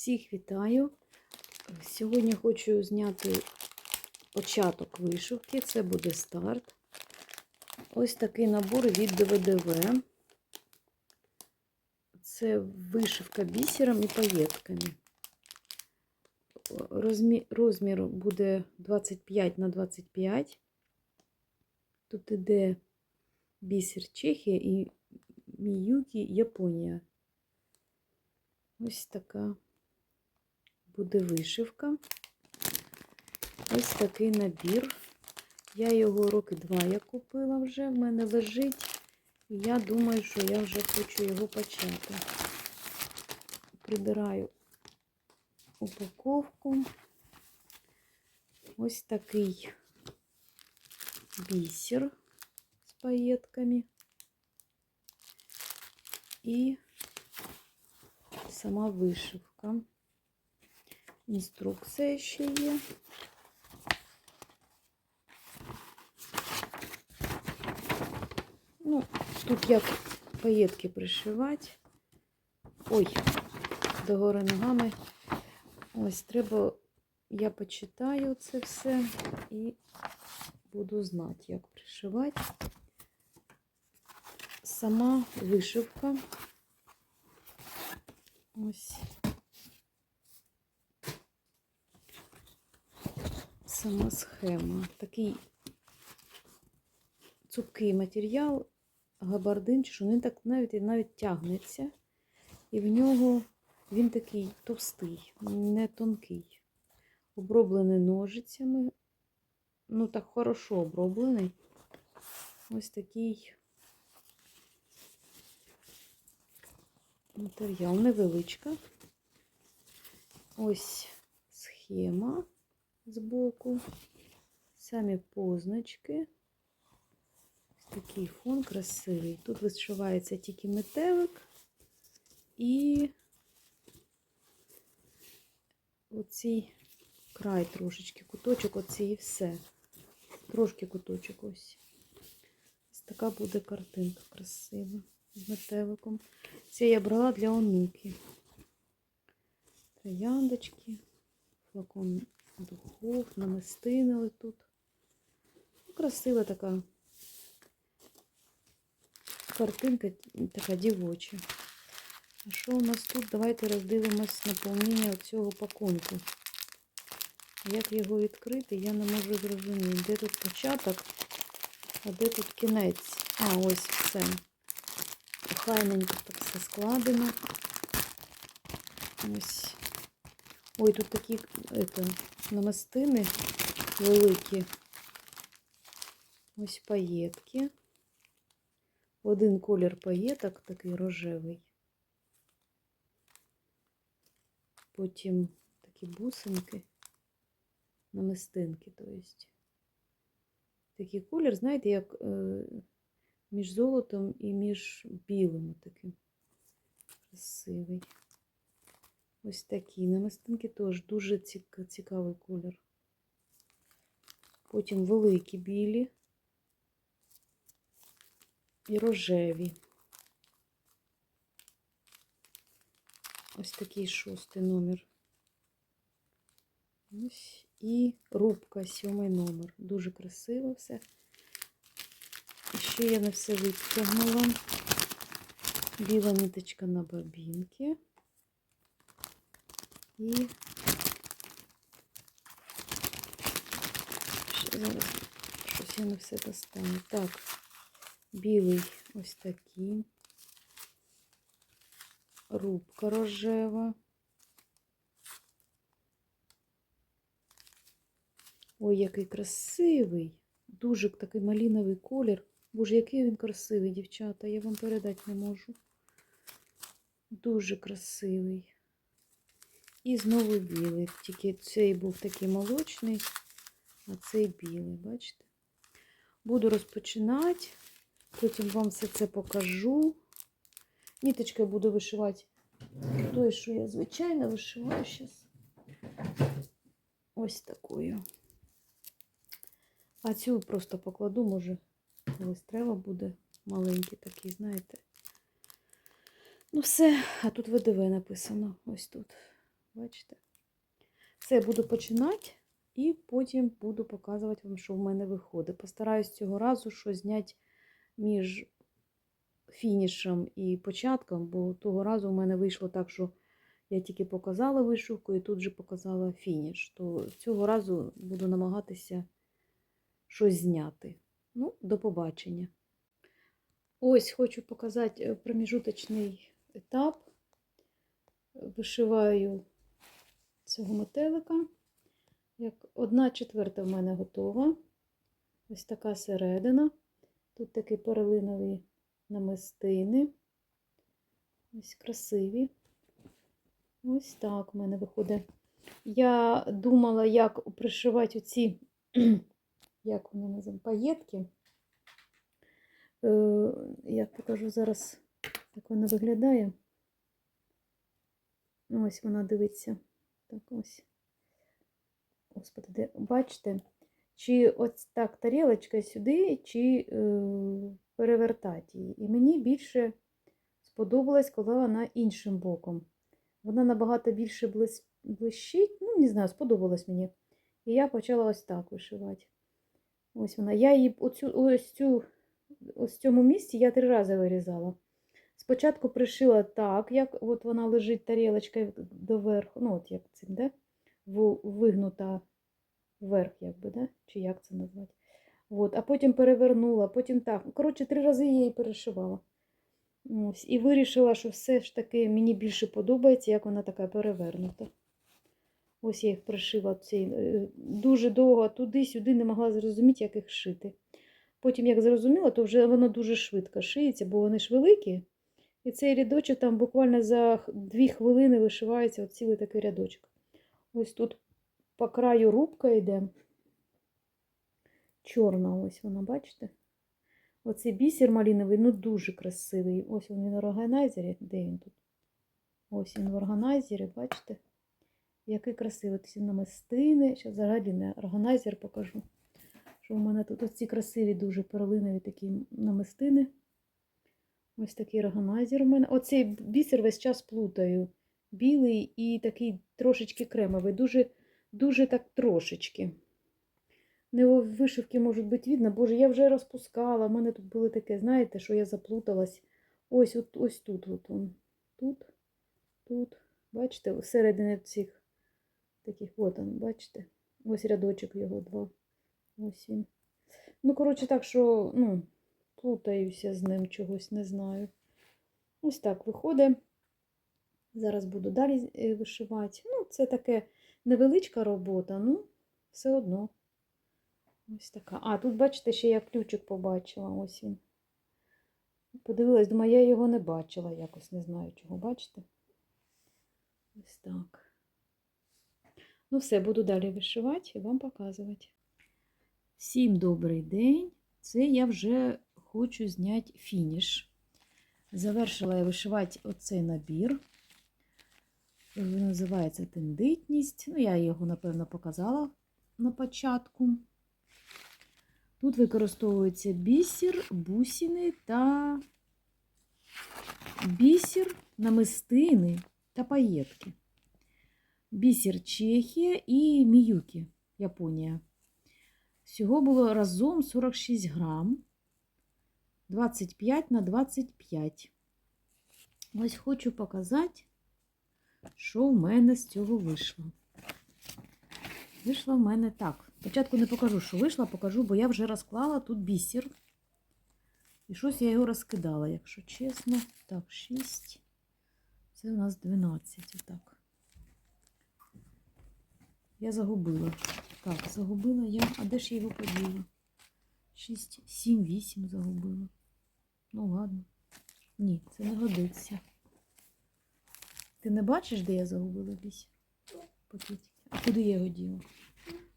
Всіх вітаю. Сьогодні хочу зняти початок вишивки. Це буде старт. Ось такий набор від ДВДВ. Це вишивка бісером і паєтками. Розмір, розмір буде 25 на 25. Тут іде бісер Чехія і Міюкі Японія. Ось така буде вишивка. Ось такий набір. Я його роки два я купила вже, в мене лежить. І я думаю, що я вже хочу його почати. Прибираю упаковку. Ось такий бісер з паєтками. І сама вишивка. Інструкція ще є. Ну, тут як паєтки пришивати. Ой, догори ногами. Ось треба, я почитаю це все і буду знати, як пришивати. Сама вишивка. Ось. Сама схема. Такий цупкий матеріал, габардин, що він так навіть навіть тягнеться. І в нього він такий товстий, не тонкий. Оброблений ножицями. Ну, так хорошо оброблений. Ось такий матеріал невеличка. Ось схема збоку, самі позначки. Ось такий фон красивий. Тут вишивається тільки метелик і оцей край трошечки, куточок оцей і все. Трошки куточок ось. Ось така буде картинка красива з метеликом. Це я брала для онуки. Трояндочки, флакон духов, намистинили тут. Красива така картинка, така дівоча. А що у нас тут? Давайте роздивимось наповнення цього пакунку. Як його відкрити, я не можу зрозуміти, де тут початок, а де тут кінець. А, ось все. Охайненько так все складено. Ось. Ой, тут такі это, намастини великі. Ось паєтки. Один колір паєток, такий рожевий. Потім такі бусинки, намистинки, то есть. Такий колір, знаєте, як е, між золотом і між білим таким красивий. Ось такі намистинки теж дуже цікавий колір. Потім великі білі і рожеві. Ось такий шостий номер. Ось і рубка, сьомий номер. Дуже красиво все. І ще я не все витягнула. Біла ниточка на бобінки. І ще зараз щось я не все достану. Так, білий ось такий. Рубка рожева. Ой, який красивий. Дуже такий маліновий колір. Боже, який він красивий, дівчата. Я вам передати не можу. Дуже красивий. І знову білий. Тільки цей був такий молочний, а цей білий, бачите? Буду розпочинати. Потім вам все це покажу. Ніточкою буду вишивати той, що я звичайно вишиваю зараз. Ось такою. А цю просто покладу, може, колись треба буде маленький такий, знаєте. Ну, все, а тут ВДВ написано. Ось тут. Бачите? Все, буду починати і потім буду показувати вам, що в мене виходить. Постараюсь цього разу щось зняти між фінішем і початком, бо того разу у мене вийшло так, що я тільки показала вишивку і тут же показала фініш. То цього разу буду намагатися щось зняти. Ну, до побачення. Ось хочу показати е, проміжуточний етап. Вишиваю цього метелика. Як одна четверта в мене готова. Ось така середина. Тут такі перлинові намистини. Ось красиві. Ось так в мене виходить. Я думала, як пришивати оці, як вони називають, паєтки. Е, Я покажу зараз, як вона виглядає. Ось вона дивиться. Так ось. Господи, де, бачите? Чи ось так тарілочка сюди, чи е, перевертати її. І мені більше сподобалось, коли вона іншим боком. Вона набагато більше блис, блищить, ну, не знаю, сподобалось мені. І я почала ось так вишивати. Ось вона. Я її оцю, ось цю, ось в цьому місці я три рази вирізала. Спочатку пришила так, як от вона лежить тарілочкою доверху, ну, от як це, да? вигнута вверх, якби, да? чи як це назвати. От, а потім перевернула, потім так. Коротше, три рази я її перешивала. Ось, І вирішила, що все ж таки мені більше подобається, як вона така перевернута. Ось я їх пришила цей, е, дуже довго туди-сюди не могла зрозуміти, як їх шити. Потім, як зрозуміла, то вже воно дуже швидко шиється, бо вони ж великі. І цей рядочок там буквально за дві хвилини вишивається от цілий такий рядочок. Ось тут по краю рубка йде. Чорна, ось вона, бачите? Оцей бісер маліновий, ну дуже красивий. Ось він в органайзері. Де він тут? Ось він в органайзері, бачите? Який красивий ці намистини. Зараз взагалі не органайзер покажу. Що у мене тут ось ці красиві, дуже перлинові такі намистини. Ось такий органайзер у мене. Оцей бісер весь час плутаю. Білий і такий трошечки кремовий. Дуже, дуже так трошечки. Не вишивки можуть бути видно. Боже, я вже розпускала. У мене тут було таке, знаєте, що я заплуталась. Ось от, ось тут. От он. Тут, тут. Бачите, всередині цих таких, от он, бачите? Ось рядочок його два. Ось він. Ну, коротше, так, що, ну, плутаюся з ним чогось, не знаю. Ось так виходить. Зараз буду далі е, вишивати. Ну, це таке невеличка робота, ну, все одно. Ось така. А, тут, бачите, ще я ключик побачила. Ось він. Подивилась, думаю, я його не бачила якось, не знаю чого, бачите? Ось так. Ну, все, буду далі вишивати і вам показувати. Всім добрий день! Це я вже хочу зняти фініш. Завершила я вишивати оцей набір. Він називається тендитність. Ну, я його, напевно, показала на початку. Тут використовується бісер, бусини та бісер, намистини та паєтки. Бісер Чехія і Міюкі, Японія. Всього було разом 46 грам, 25 на 25. Ось хочу показати, що в мене з цього вийшло. Вийшло в мене так. Спочатку не покажу, що вийшла, покажу, бо я вже розклала тут бісер. І щось я його розкидала, якщо чесно. Так, 6. Це у нас 12. Отак. Я загубила. Так, загубила я. А де ж я його поділа? 6, 7, 8 загубила. Ну, ладно. Ні, це не годиться. Ти не бачиш, де я загубила? Пакетик. А куди я його діла?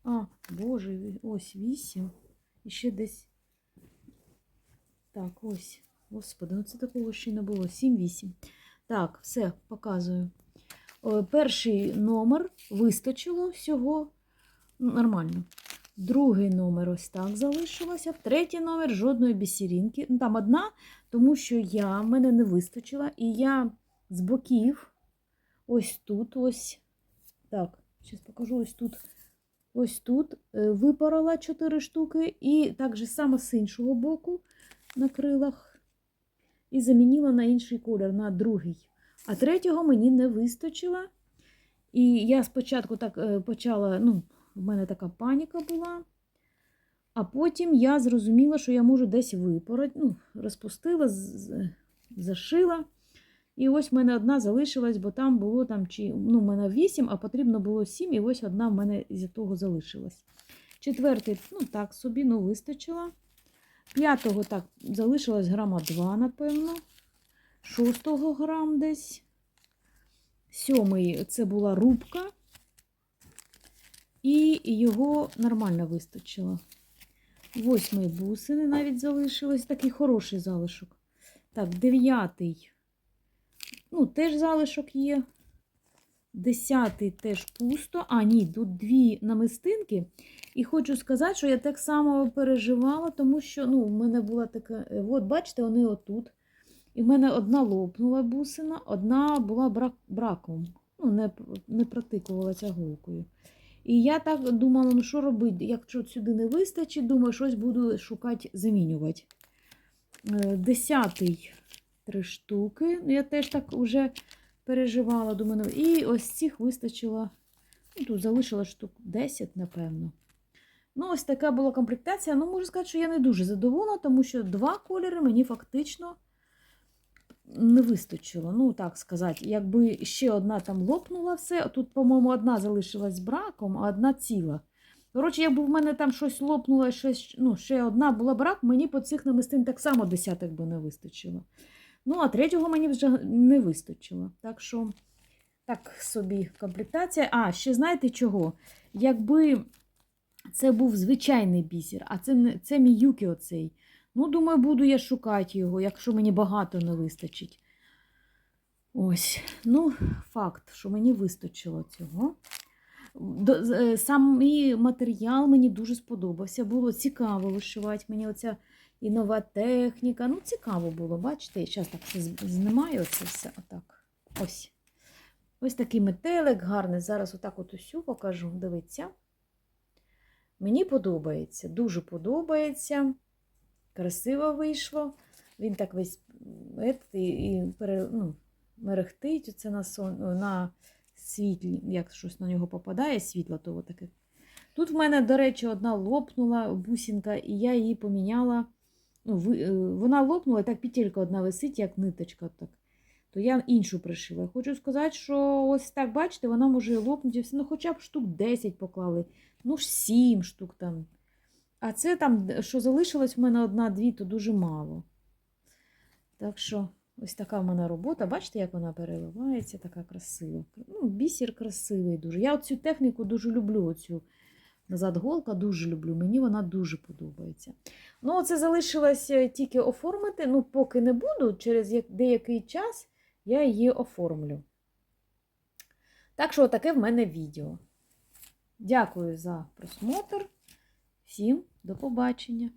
А, боже, ось 8. І ще десь. Так, ось. Господи, ну це такого ще не було. 7-8. Так, все, показую. Перший номер вистачило всього нормально. Другий номер ось так залишилося. Третій номер жодної бісерінки. Ну, там одна, тому що я, мене не вистачило. І я з боків, ось тут, ось Так, зараз покажу ось тут. Ось тут е, випорола 4 штуки, і так же само з іншого боку на крилах. І замінила на інший колір, на другий. А третього мені не вистачило. І я спочатку так е, почала, ну, в мене така паніка була. А потім я зрозуміла, що я можу десь випороть. Ну, розпустила, зашила. І ось в мене одна залишилась, бо там було там, чи, ну, в мене 8, а потрібно було 7, і ось одна в мене з того залишилась. Четвертий, ну так собі, ну вистачило. П'ятого так, залишилось грама 2, напевно. Шостого грам десь. Сьомий це була рубка. І його нормально вистачило. Восьмий бусини навіть залишилось. Такий хороший залишок. Так, дев'ятий. Ну, теж залишок є. Десятий теж пусто. А, ні, тут дві намистинки. І хочу сказати, що я так само переживала, тому що ну, в мене була така. е, От, бачите, вони отут. І в мене одна лопнула бусина, одна була брак, браком. Ну, не, не протикувалася голкою. І я так думала, ну що робити, якщо сюди не вистачить, думаю, щось буду шукати, замінювати. Е, Десятий три штуки. Ну, Я теж так вже переживала, думаю, ну, і ось цих вистачило. Ну, тут залишилось штук 10, напевно. Ну, ось така була комплектація. Ну, можу сказати, що я не дуже задоволена, тому що два кольори мені фактично не вистачило. Ну, так сказати, якби ще одна там лопнула все, тут, по-моєму, одна залишилась браком, а одна ціла. Коротше, якби в мене там щось лопнуло, щось, ну, ще одна була брак, мені по цих намистин так само десяток би не вистачило. Ну, а третього мені вже не вистачило. Так що, так собі комплектація. А, ще знаєте чого? Якби це був звичайний бісер, а це, це мій юкі оцей. Ну, думаю, буду я шукати його, якщо мені багато не вистачить. Ось, ну, факт, що мені вистачило цього. Е, Самий матеріал мені дуже сподобався. Було цікаво вишивати. Мені оця і нова техніка. Ну, цікаво було, бачите? Я зараз так знімаю це все. Отак. Ось. Ось такий метелик гарний. Зараз отак от усю покажу. Дивіться. Мені подобається, дуже подобається. Красиво вийшло. Він так весь і, і пере, ну, мерехтить оце на, сон, на світлі, як щось на нього попадає, світло то таке. Тут в мене, до речі, одна лопнула бусинка, і я її поміняла. Ну, е, вона лопнула, і так петелька одна висить, як ниточка. Так. То я іншу пришила. Хочу сказати, що ось так, бачите, вона може лопнути, ну хоча б штук 10 поклали, ну ж 7 штук там. А це там, що залишилось в мене одна-дві, то дуже мало. Так що, ось така в мене робота. Бачите, як вона переливається, така красива. Ну, бісер красивий дуже. Я цю техніку дуже люблю. Оцю назад голка дуже люблю. Мені вона дуже подобається. Ну, це залишилось е, тільки оформити. Ну, поки не буду, через деякий час я її оформлю. Так що, таке в мене відео. Дякую за просмотр. Всім до побачення!